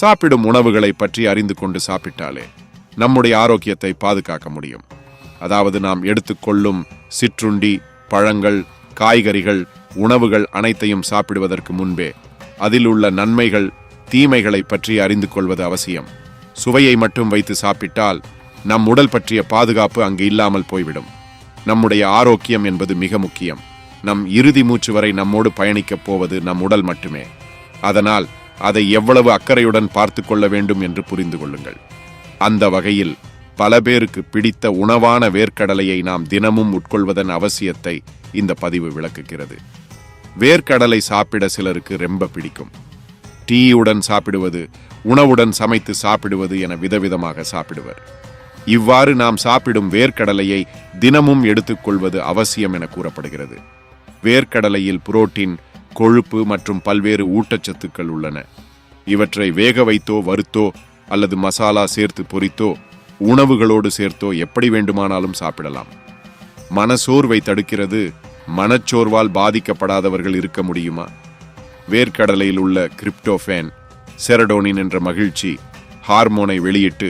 சாப்பிடும் உணவுகளை பற்றி அறிந்து கொண்டு சாப்பிட்டாலே நம்முடைய ஆரோக்கியத்தை பாதுகாக்க முடியும். அதாவது நாம் எடுத்துக்கொள்ளும் சிற்றுண்டி பழங்கள் காய்கறிகள் உணவுகள் அனைத்தையும் சாப்பிடுவதற்கு முன்பே அதில் உள்ள நன்மைகள் தீமைகளை பற்றி அறிந்து கொள்வது அவசியம். சுவையை மட்டும் வைத்து சாப்பிட்டால் நம் உடல் பற்றிய பாதுகாப்பு அங்கு இல்லாமல் போய்விடும். நம்முடைய ஆரோக்கியம் என்பது மிக முக்கியம். நம் இறுதி மூச்சு வரை நம்மோடு பயணிக்கப் போவது நம் உடல் மட்டுமே. அதனால் அதை எவ்வளவு அக்கறையுடன் பார்த்து கொள்ள வேண்டும் என்று புரிந்து கொள்ளுங்கள். அந்த வகையில் பல பேருக்கு பிடித்த உணவான வேர்க்கடலையை நாம் தினமும் உட்கொள்வதன் அவசியத்தை இந்த பதிவு விளக்குகிறது. வேர்க்கடலை சாப்பிட சிலருக்கு ரொம்ப பிடிக்கும். டீயுடன் சாப்பிடுவது உணவுடன் சமைத்து சாப்பிடுவது என விதவிதமாக சாப்பிடுவர். இவ்வாறு நாம் சாப்பிடும் வேர்க்கடலையை தினமும் எடுத்துக்கொள்வது அவசியம் என கூறப்படுகிறது. வேர்க்கடலையில் புரோட்டீன் கொழுப்பு மற்றும் பல்வேறு ஊட்டச்சத்துக்கள் உள்ளன. இவற்றை வேக வைத்தோ வறுத்தோ அல்லது மசாலா சேர்த்து பொறித்தோ உணவுகளோடு சேர்த்தோ எப்படி வேண்டுமானாலும் சாப்பிடலாம். மனசோர்வை தடுக்கிறது மனச்சோர்வால் பாதிக்கப்படாதவர்கள் இருக்க முடியுமா? வேர்க்கடலையில் உள்ள கிரிப்டோஃபேன் செரடோனின் என்ற மகிழ்ச்சி ஹார்மோனை வெளியிட்டு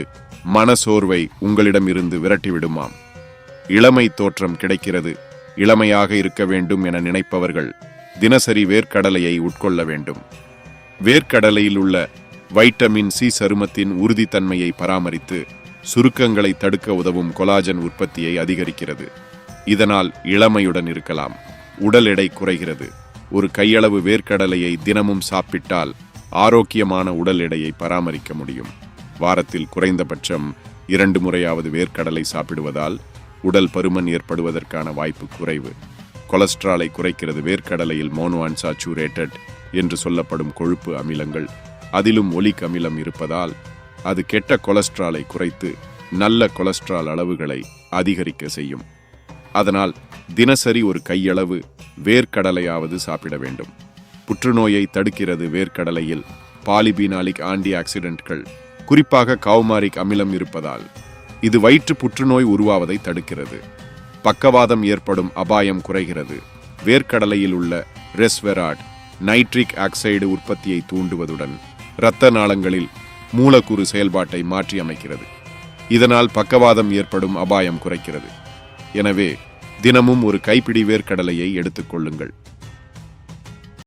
மனசோர்வை உங்களிடமிருந்து விரட்டிவிடுமாம். இளமை தோற்றம் கிடைக்கிறது இளமையாக இருக்க வேண்டும் என நினைப்பவர்கள் தினசரி வேர்க்கடலையை உட்கொள்ள வேண்டும். வேர்க்கடலையில் உள்ள வைட்டமின் சி சருமத்தின் உறுதித்தன்மையை பராமரித்து சுருக்கங்களை தடுக்க உதவும் கொலாஜன் உற்பத்தியை அதிகரிக்கிறது. இதனால் இளமையுடன் இருக்கலாம். உடல் எடை குறைகிறது. ஒரு கையளவு வேர்க்கடலையை தினமும் சாப்பிட்டால் ஆரோக்கியமான உடல் எடையை பராமரிக்க முடியும். வாரத்தில் குறைந்தபட்சம் இரண்டு முறையாவது வேர்க்கடலை சாப்பிடுவதால் உடல் பருமன் ஏற்படுவதற்கான வாய்ப்பு குறைவு. கொலஸ்ட்ராலை குறைக்கிறது வேர்க்கடலையில் மோனோஅன்சாச்சுரேட்டட் என்று சொல்லப்படும் கொழுப்பு அமிலங்கள். அதிலும் ஒலிக் அமிலம் இருப்பதால் அது கெட்ட கொலஸ்ட்ராலை குறைத்து நல்ல கொலஸ்ட்ரால் அளவுகளை அதிகரிக்க செய்யும். அதனால் தினசரி ஒரு கையளவு வேர்க்கடலையாவது சாப்பிட வேண்டும். புற்றுநோயை தடுக்கிறது வேர்க்கடலையில் பாலிபீனாலிக் ஆன்டி ஆக்சிடென்ட்கள் குறிப்பாக கவுமாரிக் அமிலம் இருப்பதால் இது வயிற்று புற்றுநோய் உருவாவதை தடுக்கிறது. பக்கவாதம் ஏற்படும் அபாயம் குறைகிறது. வேர்க்கடலையில் உள்ள ரெஸ்வெராட் நைட்ரிக் ஆக்சைடு உற்பத்தியை தூண்டுவதுடன் இரத்த நாளங்களில் மூலக்கூறு செயல்பாட்டை மாற்றி அமைக்கிறது இதனால் பக்கவாதம் ஏற்படும் அபாயம் குறைக்கிறது. எனவே தினமும் ஒரு கைப்பிடி வேர்க்கடலையை எடுத்துக்கொள்ளுங்கள்